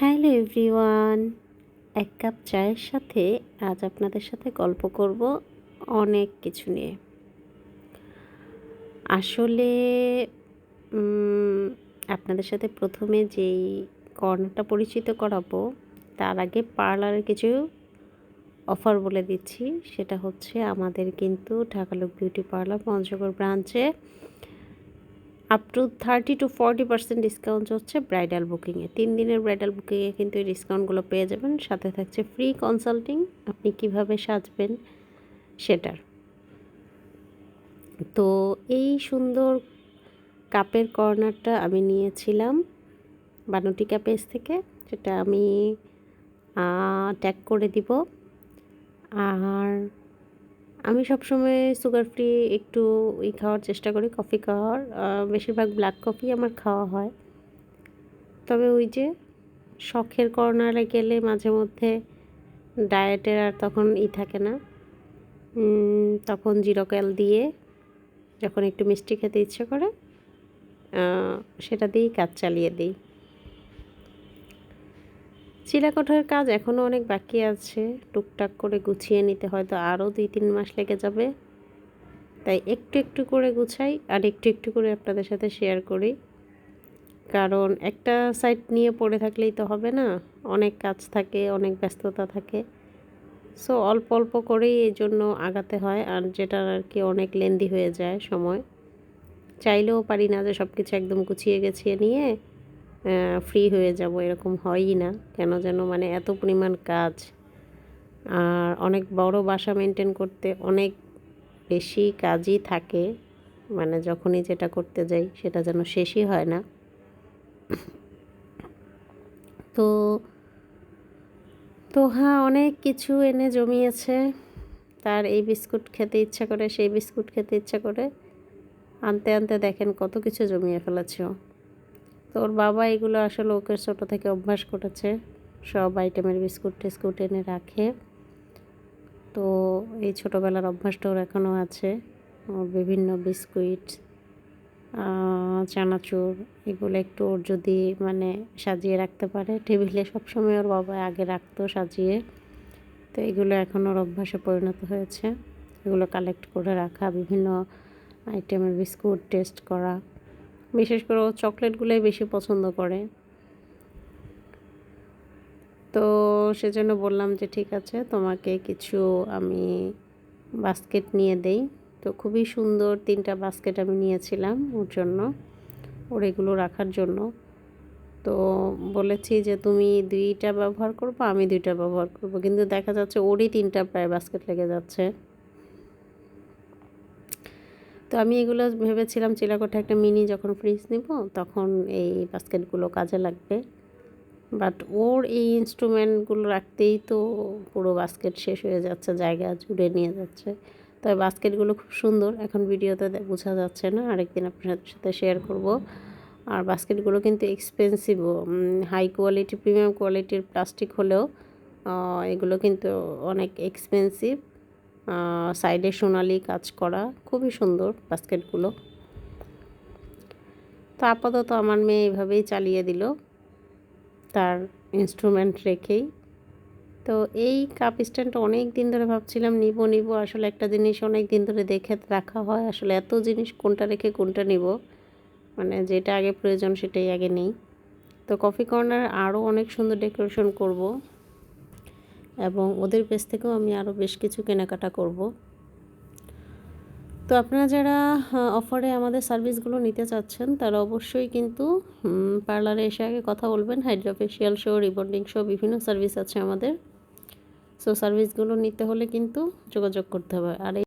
Hello everyone, এক cup চায়ের সাথে আজ আপনাদের সাথে গল্প করব অনেক কিছু নিয়ে। আসলে আপনাদের সাথে প্রথমে যেই কর্নারটা পরিচিত করাবো, তার আগে পার্লারের কিছু অফার বলে দিচ্ছি। সেটা হচ্ছে আমাদের কিন্তু ঢাকালুক বিউটি পার্লার, পঞ্চগড় ব্রাঞ্চে up to thirty to forty percent discount হচ্ছে ব্রাইডাল বুকিংয়ে তিন দিনের ব্রাইডাল বুকিংয়ে কিন্তু এই ডিসকাউন্টগুলো পেয়ে যাবেন। সাথে থাকছে ফ্রি কনসাল্টিং আপনি কীভাবে সাজবেন সেটার। তো এই সুন্দর কাপের কর্নারটা আমি নিয়েছিলাম বানুটিকা পেজ থেকে। সেটা আমি ট্যাগ করে দিব। আর আমি সবসময় সুগার ফ্রি একটু ই খাওয়ার চেষ্টা করি কফি খাওয়ার। বেশিরভাগ ব্ল্যাক কফি আমার খাওয়া হয়। তবে ওই যে শখের কর্নারে গেলে মাঝে মধ্যে ডায়েটের আর তখন ই থাকে না। তখন জিরোক্যাল দিয়ে যখন একটু মিষ্টি খেতে ইচ্ছে করে সেটা দিয়েই কাজ চালিয়ে দিই। চিলাকোঠার কাজ এখনও অনেক বাকি আছে। টুকটাক করে গুছিয়ে নিতে হয়তো আরও দুই তিন মাস লেগে যাবে। তাই একটু একটু করে গুছাই আর একটু একটু করে আপনাদের সাথে শেয়ার করি। কারণ একটা সাইট নিয়ে পড়ে থাকলেই তো হবে না। অনেক কাজ থাকে, অনেক ব্যস্ততা থাকে। সো অল্প অল্প করেই এই জন্য আগাতে হয় আর যেটা আর কি অনেক লেন্দি হয়ে যায় সময়। চাইলেও পারি না যে সব কিছু একদম গুছিয়ে গেছিয়ে নিয়ে ফ্রি হয়ে যাব এরকম হয়ই না। কেন যেন মানে এত পরিমাণ কাজ। আর অনেক বড় বাসা মেনটেন করতে অনেক বেশি কাজই থাকে। মানে যখনই যেটা করতে যাই সেটা যেন শেষই হয় না। তো তো হ্যাঁ অনেক কিছু এনে জমিয়েছে। তার এই বিস্কুট খেতে ইচ্ছা করে, সেই বিস্কুট খেতে ইচ্ছা করে। আনতে আনতে দেখেন কত কিছু জমিয়ে ফেলেছে। তো ওর বাবা এগুলো আসলে ওকে ছোটো থেকে অভ্যাস করেছে। সব আইটেমের বিস্কুট টিস্কুট এনে রাখে। তো এই ছোটোবেলার অভ্যাসটা ওর এখনও আছে। বিভিন্ন বিস্কুট চানাচুর, এগুলো একটু ওর যদি মানে সাজিয়ে রাখতে পারে, টেবিলে সবসময় ওর বাবা আগে রাখতো সাজিয়ে। তো এগুলো এখন ওর অভ্যাসে পরিণত হয়েছে। এগুলো কালেক্ট করে রাখা, বিভিন্ন আইটেমের বিস্কুট টেস্ট করা। বিশেষ করে ও চকলেটগুলোই বেশি পছন্দ করে। তো সেজন্য বললাম যে, ঠিক আছে, তোমাকে কিছু আমি বাস্কেট নিয়ে দেই। তো খুবই সুন্দর তিনটা বাস্কেট আমি নিয়েছিলাম ওর জন্য, ওর এগুলো রাখার জন্য। তো বলেছি যে, তুমি দুইটা ব্যবহার করব, আমি দুইটা ব্যবহার করব। কিন্তু দেখা যাচ্ছে ওরই তিনটা প্রায় বাস্কেট লেগে যাচ্ছে। তো আমি এগুলো ভেবেছিলাম চিলাকোঠা একটা মিনি যখন ফ্রিজ নিব, তখন এই বাস্কেটগুলো কাজে লাগবে। বাট ওর এই ইনস্ট্রুমেন্টগুলো রাখতেই তো পুরো বাস্কেট শেষ হয়ে যাচ্ছে, জায়গা জুড়ে নিয়ে যাচ্ছে। তবে বাস্কেটগুলো খুব সুন্দর, এখন ভিডিওতে বোঝা যাচ্ছে না, আরেকদিন আপনার সাথে শেয়ার করব। আর বাস্কেটগুলো কিন্তু এক্সপেন্সিভও হাই কোয়ালিটি প্রিমিয়াম কোয়ালিটির প্লাস্টিক হলেও এগুলো কিন্তু অনেক এক্সপেন্সিভ সাইডে সোনালি কাজ করা খুবই সুন্দর বাস্কেটগুলো। তো আপাতত আমার মেয়ে এইভাবেই চালিয়ে দিল, তার ইনস্ট্রুমেন্ট রেখেই। তো এই কাপ স্ট্যান্ডটা অনেক দিন ধরে ভাবছিলাম নিব নিব, আসলে একটা জিনিস অনেক দিন ধরে দেখে রাখা হয়, আসলে এত জিনিস কোনটা রেখে কোনটা নিব? মানে যেটা আগে প্রয়োজন সেটাই আগে নেই। তো কফি কর্নার আরও অনেক সুন্দর ডেকোরেশন করব। এবং ওদের পেজ থেকেও আমি আরও বেশ কিছু কেনাকাটা করব। তো আপনারা যারা অফারে আমাদের সার্ভিসগুলো নিতে চাচ্ছেন, তারা অবশ্যই কিন্তু পার্লারে এসে আগে কথা বলবেন। হাইড্রোফেশিয়াল শো রিবন্ডিং শো বিভিন্ন সার্ভিস আছে আমাদের। সো সার্ভিসগুলো নিতে হলে কিন্তু যোগাযোগ করতে হবে। আর